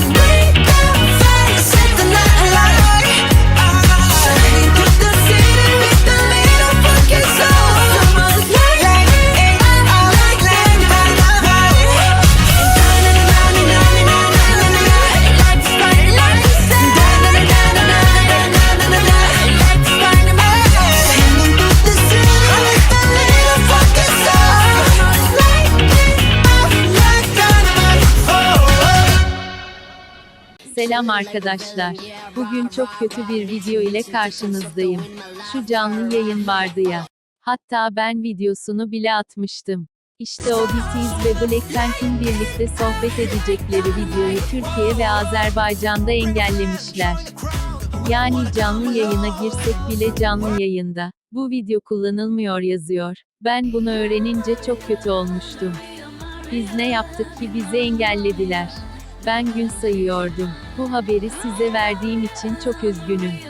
Yeah. Selam arkadaşlar. Bugün çok kötü bir video ile karşınızdayım. Şu canlı yayın vardı ya. Hatta ben videosunu bile atmıştım. İşte o BTS ve Blackpink'in birlikte sohbet edecekleri videoyu Türkiye ve Azerbaycan'da engellemişler. Yani canlı yayına girsek bile canlı yayında. Bu video kullanılmıyor yazıyor. Ben bunu öğrenince çok kötü olmuştum. Biz ne yaptık ki bizi engellediler? Ben gün sayıyordum. Bu haberi size verdiğim için çok üzgünüm.